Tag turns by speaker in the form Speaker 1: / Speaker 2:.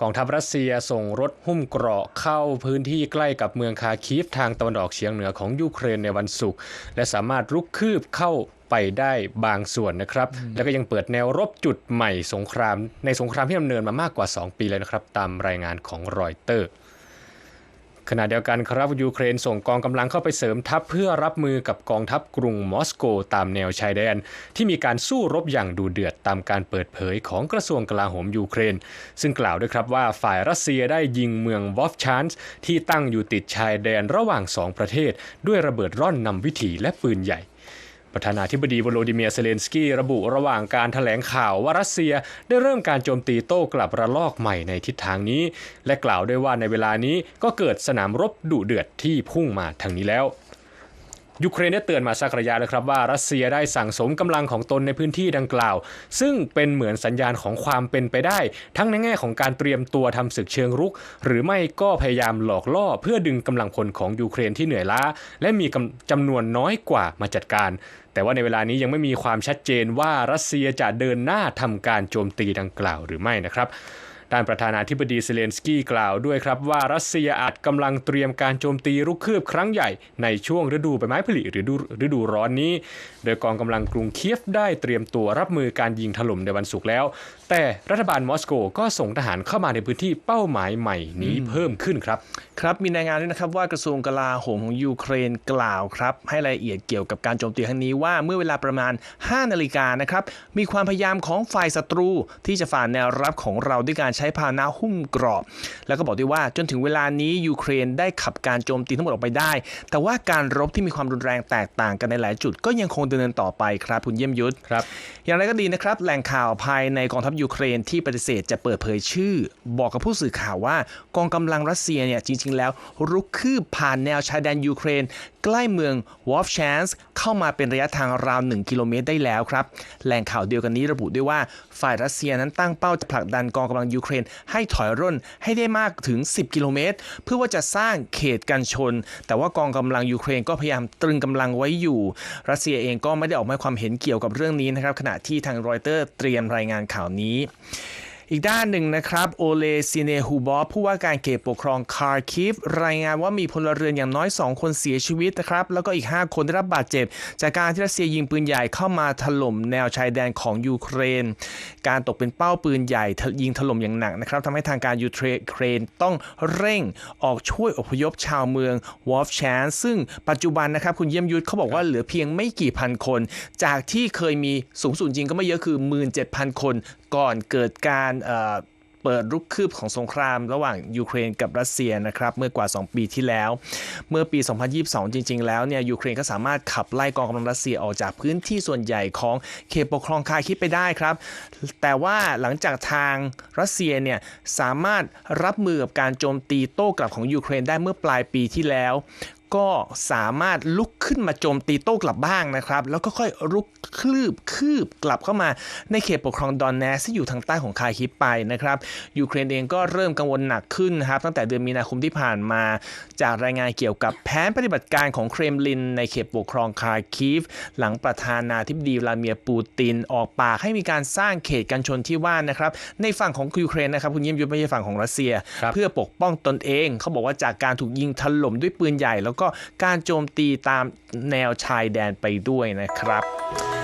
Speaker 1: กองทัพรัสเซียส่งรถหุ้มเกราะเข้าพื้นที่ใกล้กับเมืองคาคีฟทางตะวันออกเฉียงเหนือของยูเครนในวันศุกร์และสามารถรุกคืบเข้าไปได้บางส่วนนะครับ แล้วก็ยังเปิดแนวรบจุดใหม่สงคราม ในสงครามที่ดำเนินมามากกว่า 2 ปีเลยนะครับ ตามรายงานของรอยเตอร์ ขณะเดียวกันครับยูเครนส่งกองกำลังเข้าไปเสริมทัพเพื่อรับมือกับกองทัพกรุงมอสโกตามแนวชายแดน ที่มีการสู้รบอย่างดูเดือดตามการเปิดเผยของกระทรวงกลาโหมยูเครน ซึ่งกล่าวด้วยครับว่าฝ่ายรัสเซียได้ยิงเมืองวอฟชานส์ที่ตั้งอยู่ติดชายแดนระหว่างสองประเทศ ด้วยระเบิดร่อนนำวิถีและปืนใหญ่ ประธานาธิบดีวโลดิเมียร์เซเลนสกี้ระบุระหว่างการถแถลงข่าวว่ารัสเซียได้เริ่มการโจมตีโต้กลับระลอกใหม่ในทิศทางนี้ และกล่าวด้วยว่าในเวลานี้ก็เกิดสนามรบดุเดือดที่พุ่งมาทางนี้แล้ว ยูเครนได้เตือนมาสักระยะแล้วครับว่ารัสเซียได้สั่งสมกำลังของตนในพื้นที่ดังกล่าว ซึ่งเป็นเหมือนสัญญาณของความเป็นไปได้ ทั้งในแง่ของการเตรียมตัวทำศึกเชิงรุก หรือไม่ก็พยายามหลอกล่อเพื่อดึงกำลังพลของยูเครนที่เหนื่อยล้า และมีกำจำนวนน้อยกว่ามาจัดการ แต่ว่าในเวลานี้ยังไม่มีความชัดเจนว่ารัสเซียจะเดินหน้าทำการโจมตีดังกล่าวหรือไม่นะครับ ด้านประธานาธิบดีเซเลนสกี้กล่าวด้วยครับว่ารัสเซียอาจกำลังเตรียมการโจมตีรุกคืบครั้งใหญ่ในช่วงฤดูใบไม้ผลิหรือฤดูร้อนนี้ โดยกองกำลังกรุงเคียฟได้เตรียมตัวรับมือการยิงถล่มในวันศุกร์แล้ว แต่รัฐบาลมอสโกก็ส่งทหารเข้ามาในพื้นที่เป้าหมายใหม่นี้เพิ่มขึ้นครับ
Speaker 2: ครับมีรายงานด้วยนะครับว่ากระทรวงกลาโหมของยูเครนกล่าวครับ ให้รายละเอียดเกี่ยวกับการโจมตีครั้งนี้ว่าเมื่อเวลาประมาณ 5 นาฬิกานะครับมีความพยายามของฝ่ายศัตรูที่จะฝ่าแนวรับของเราด้วยการใช้พาหนะหุ้มเกราะแล้วก็บอกด้วยว่าจนถึงเวลานี้ยูเครนได้ขับการโจมตีทั้งหมดออกไปได้ แต่ว่าการรบที่มีความรุนแรงแตกต่างกันในหลายจุด ก็ยังคงดำเนินต่อไปครับคุณเยี่ยมยุทธ
Speaker 1: ครับ
Speaker 2: อย่างไรก็ดีนะครับแหล่งข่าวภายในกองทัพยูเครนที่ปฏิเสธจะเปิดเผยชื่อ บอกกับผู้สื่อข่าวว่ากองกำลังรัสเซียเนี่ยจริง ๆ แล้วรุกคืบผ่านแนวชายแดนยูเครน ใกล้เมืองวอฟชานส์เข้ามาเป็นระยะทางราว 1 กิโลเมตรได้แล้วครับ แหล่งข่าวเดียวกันนี้ระบุด้วยว่าฝ่ายรัสเซียนั้นตั้งเป้าจะผลักดันกองกำลังยูเครน ให้ถอยร่นให้ได้มากถึง 10 กิโลเมตร เพื่อว่าจะสร้างเขตกันชน แต่ว่ากองกำลังยูเครนก็พยายามตรึงกำลังไว้อยู่ รัสเซียเองก็ไม่ได้ออกมาความเห็นเกี่ยวกับเรื่องนี้นะครับขณะที่ทางรอยเตอร์เตรียมรายงานข่าวนี้ อีกด้านหนึ่งนะครับโอเลซิเนฮูบอฟผู้ว่าการเขตปกครองคาร์คิฟรายงานว่ามีพลเรือนอย่างน้อย 2 คนเสียชีวิตนะครับ แล้วก็อีก 5 คนได้รับบาดเจ็บ จากการที่รัสเซียยิงปืนใหญ่เข้ามาถล่มแนวชายแดนของยูเครน การตกเป็นเป้าปืนใหญ่ยิงถล่มอย่างหนักนะครับทำให้ทางการยูเครนต้องเร่งออกช่วยอพยพชาวเมืองวอฟชานซึ่งปัจจุบันนะครับคุณเยี่ยมยุทธเขาบอกว่าเหลือเพียงไม่กี่พันคน จากที่เคยมีสูงสุดจริงก็ไม่เยอะคือ 17,000 คนก่อนเกิดการเปิดรุกคืบของสงครามระหว่างยูเครนกับรัสเซียนะครับเมื่อกว่า 2 ปีที่แล้ว เมื่อปี 2022 จริง ๆ แล้วเนี่ยยูเครนก็สามารถขับไล่กองกำลังรัสเซียออกจากพื้นที่ส่วนใหญ่ของเขตปกครองคาคิดไปได้ครับ แต่ว่าหลังจากทางรัสเซียเนี่ยสามารถรับมือกับการโจมตีโต้กลับของยูเครนได้เมื่อปลายปีที่แล้ว ก็สามารถลุกขึ้นมาโจมตีโต้กลับบ้างนะครับ แล้วก็ค่อยรุกคืบคืบกลับเข้ามาในเขตปกครองดอนแนสที่อยู่ทางใต้ของคาคิปไปนะครับยูเครนเองก็เริ่มกังวลหนักขึ้นนะครับ ตั้งแต่เดือนมีนาคมที่ผ่านมา จากรายงานเกี่ยวกับแผนปฏิบัติการของเครมลิน ในเขตปกครองคาคิฟหลังประธานาธิบดีวลาดิเมียร์ปูติน ออกปากให้มีการสร้างเขตกันชนที่ว่านะครับ ในฝั่งของยูเครนนะครับคุณเยี่ยมยุทธไม่ใช่ฝั่งของรัสเซีย
Speaker 1: ครับ
Speaker 2: เพื่อปกป้องตนเอง เขาบอกว่าจากการถูกยิงถล่มด้วยปืนใหญ่แล้วก็การโจมตีตามแนวชายแดนไปด้วยนะครับ